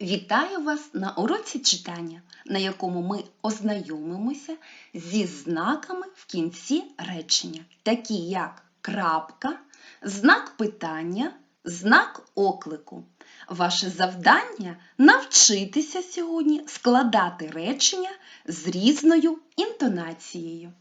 Вітаю вас на уроці читання, на якому ми ознайомимося зі знаками в кінці речення, такі як крапка, знак питання, знак оклику. Ваше завдання навчитися сьогодні складати речення з різною інтонацією.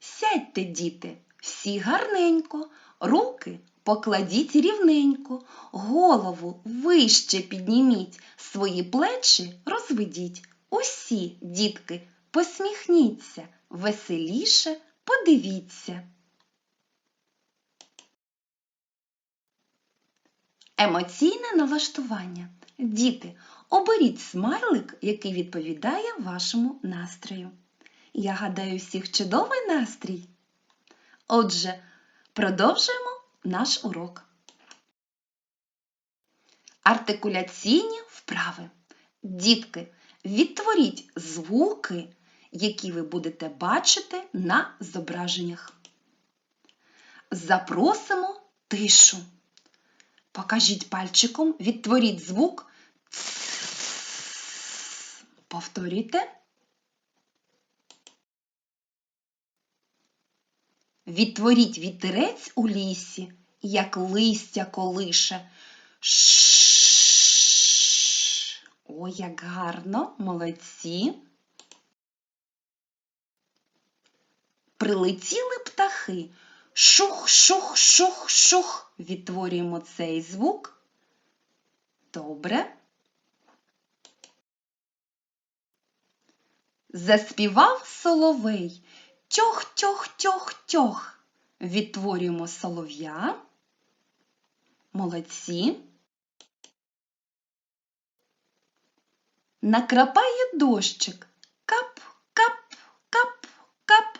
Сядьте, діти, всі гарненько, руки покладіть рівненько, голову вище підніміть, свої плечі розведіть. Усі, дітки, посміхніться, веселіше подивіться. Емоційне налаштування. Діти, оберіть смайлик, який відповідає вашому настрою. Я гадаю, всіх чудовий настрій. Отже, продовжуємо наш урок. Артикуляційні вправи. Дітки, відтворіть звуки, які ви будете бачити на зображеннях. Запросимо тишу. Покажіть пальчиком, відтворіть звук. Повторюйте. Відтворіть вітерець у лісі, як листя колише. Ш. Ой, як гарно, молодці. Прилетіли птахи. Шух, шух, шух, шух. Відтворюємо цей звук. Добре. Заспівав соловей. Тьох, тьох, тьох, тьох. Відтворюємо солов'я. Молодці. Накрапає дощик. Кап, кап, кап, кап.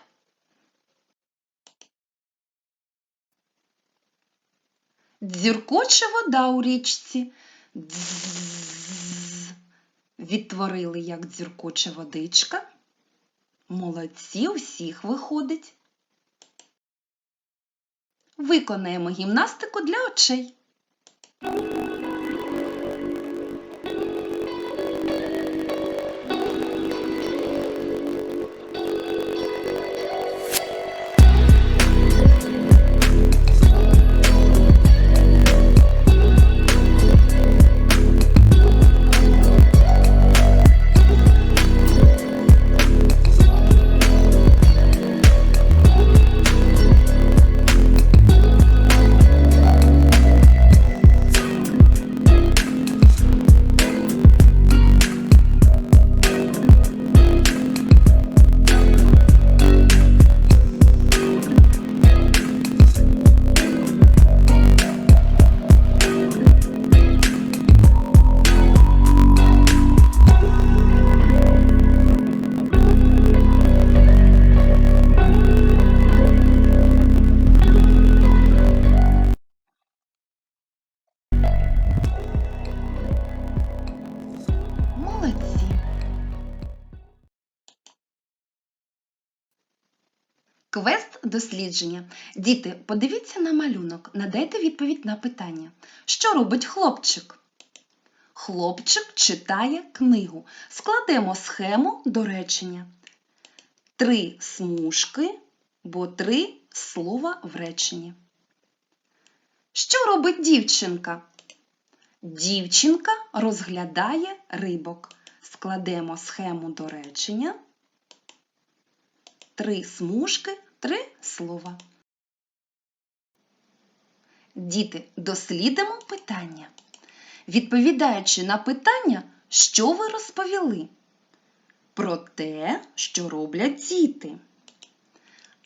Дзюркоче вода у річці. Дзз. Відтворили, як дзюркоче водичка. Молодці, усіх виходить. Виконаємо гімнастику для очей. Дослідження. Діти, подивіться на малюнок, надайте відповідь на питання. Що робить хлопчик? Хлопчик читає книгу. Складемо схему до речення. Три смужки, бо три слова в реченні. Що робить дівчинка? Дівчинка розглядає рибок. Складемо схему до речення. Три смужки, три слова. Діти, дослідимо питання. Відповідаючи на питання, що ви розповіли? Про те, що роблять діти.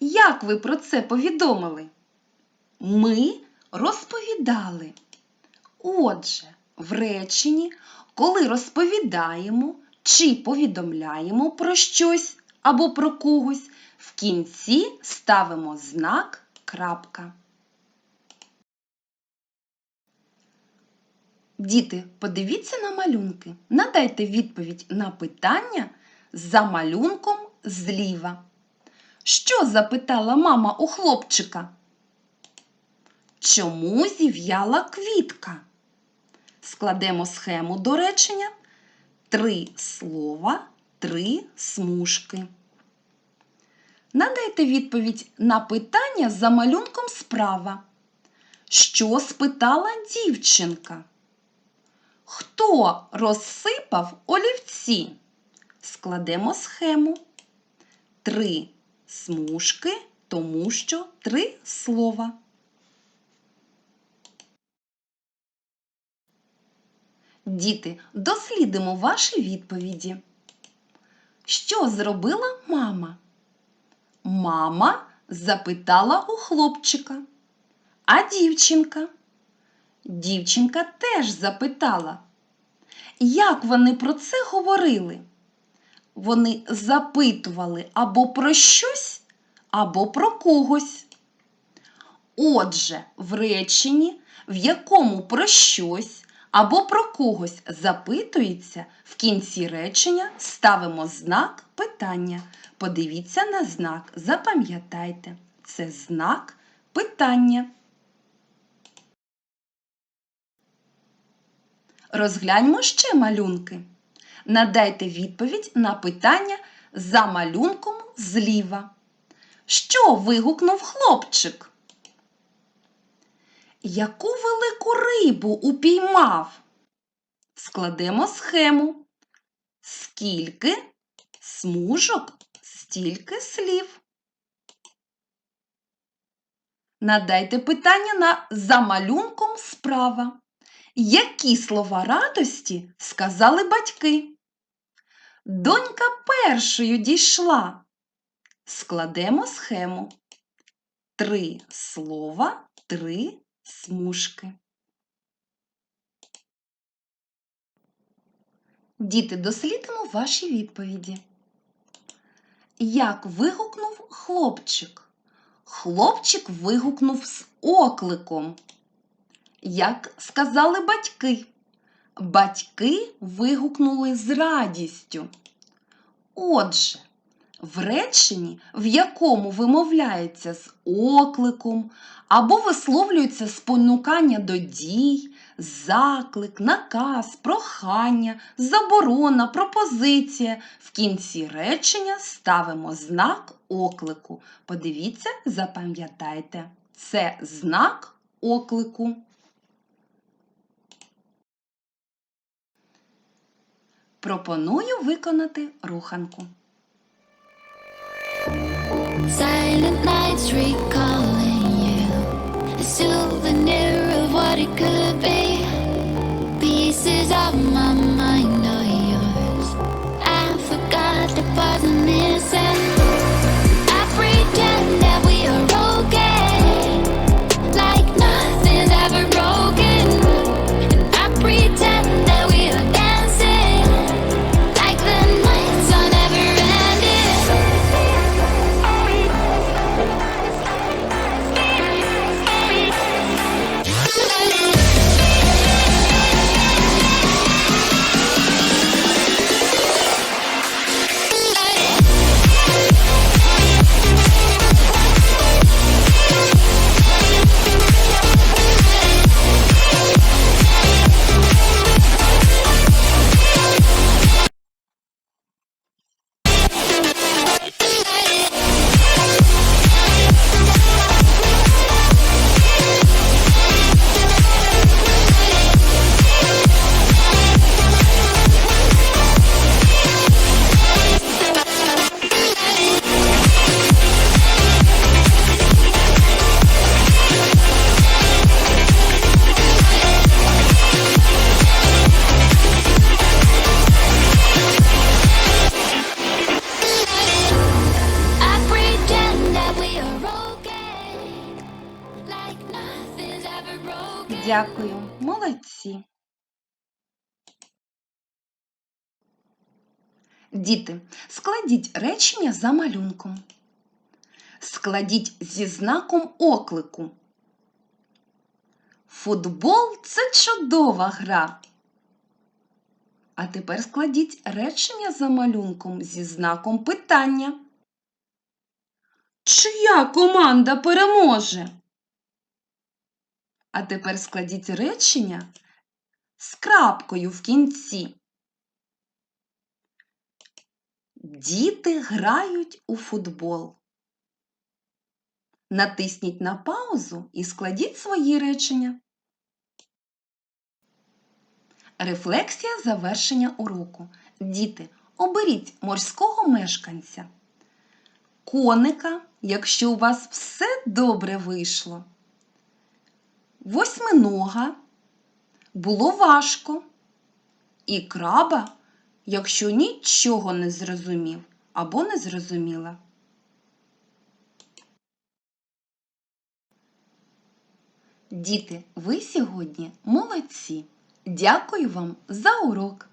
Як ви про це повідомили? Ми розповідали. Отже, в реченні, коли розповідаємо чи повідомляємо про щось або про когось, в кінці ставимо знак крапка. Діти, подивіться на малюнки. Надайте відповідь на питання за малюнком зліва. Що запитала мама у хлопчика? Чому зів'яла квітка? Складемо схему до речення. Три слова, три смужки. Надайте відповідь на питання за малюнком справа. Що спитала дівчинка? Хто розсипав олівці? Складемо схему. Три смужки, тому що три слова. Діти, дослідимо ваші відповіді. Що зробила мама? Мама запитала у хлопчика. А дівчинка? Дівчинка теж запитала. Як вони про це говорили? Вони запитували або про щось, або про когось. Отже, в реченні, в якому про щось або про когось запитується, в кінці речення ставимо знак питання. Подивіться на знак, запам'ятайте, це знак питання. Розгляньмо ще малюнки. Надайте відповідь на питання за малюнком зліва. Що вигукнув хлопчик? Яку велику рибу упіймав? Складемо схему. Скільки смужок, стільки слів. Надайте питання на за малюнком справа. Які слова радості сказали батьки? Донька першою дійшла. Складемо схему. Три слова, три смужки. Діти, дослідимо ваші відповіді. Як вигукнув хлопчик? Хлопчик вигукнув з окликом. Як сказали батьки? Батьки вигукнули з радістю. Отже, в реченні, в якому вимовляється з окликом, або висловлюється спонукання до дій, заклик, наказ, прохання, заборона, пропозиція, в кінці речення ставимо знак оклику. Подивіться, запам'ятайте, це знак оклику. Пропоную виконати руханку. Recalling you, a souvenir of what it could Дякую, молодці. Діти, складіть речення за малюнком. Складіть зі знаком оклику. Футбол це чудова гра. А тепер складіть речення за малюнком зі знаком питання. Чия команда переможе? А тепер складіть речення з крапкою в кінці. Діти грають у футбол. Натисніть на паузу і складіть свої речення. Рефлексія завершення уроку. Діти, оберіть морського мешканця. Коника, якщо у вас все добре вийшло. Восьминога було важко. І краба, якщо нічого не зрозумів або не зрозуміла. Діти, ви сьогодні молодці. Дякую вам за урок.